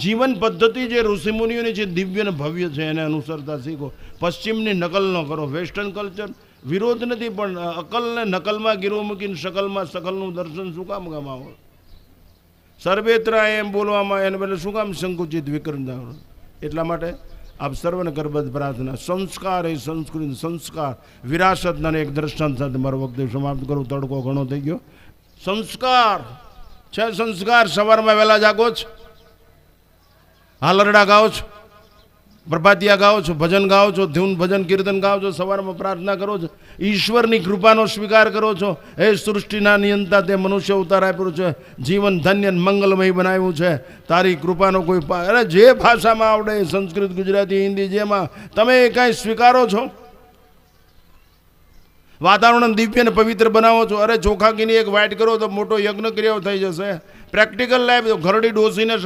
જીવન પદ્ધતિ જે ઋષિમુનિઓની જે દિવ્ય અને ભવ્ય છે એને અનુસરતા શીખો. પશ્ચિમની નકલ ન કરો. વેસ્ટર્ન કલ્ચર વિરોધ નથી, પણ અકલને નકલમાં ગીરો મૂકીને શકલમાં સકલનું દર્શન શું કામ ગમાવો સર્વેત્રા એમ બોલવામાં એને બદલે શું કામ સંકુચિત વિકરણ એટલા માટે આપ સર્વને ગર્ભદ પ્રાર્થના, સંસ્કાર એ સંસ્કૃતિ, સંસ્કાર વિરાસતના એક દ્રષ્ટાંત સાથે મારો વખતે સમાપ્ત કરું. તડકો ઘણો થઈ ગયો. સંસ્કાર. છે સંસ્કાર. સવારમાં વહેલા જાગો છો હાલરડા ગાઓ છો, પ્રભાતિયા ગાઓ છો, ભજન ગાઓ છો ધૂન ભજન કીર્તન ગાઓ છો, સવારમાં પ્રાર્થના કરો છો, ઈશ્વરની કૃપાનો સ્વીકાર કરો છો હે સૃષ્ટિના નિયંતા તે મનુષ્ય ઉતાર આપ્યો છે, જીવન ધન્ય મંગલમય બનાવ્યું છે, તારી કૃપાનો કોઈ અરે જે ભાષામાં આવડે, સંસ્કૃત, ગુજરાતી, હિન્દી, જેમાં, તમે કાંઈ સ્વીકારો છો? વાતાવરણ દિવ્ય અને પવિત્ર બનાવો છો, અરે ચોખાકીની એક વાઇટ કરો તો મોટો યજ્ઞ ક્રિયાઓ થઈ જશે, પ્રેક્ટિકલ લાઈફ ઘરડી ડોસીને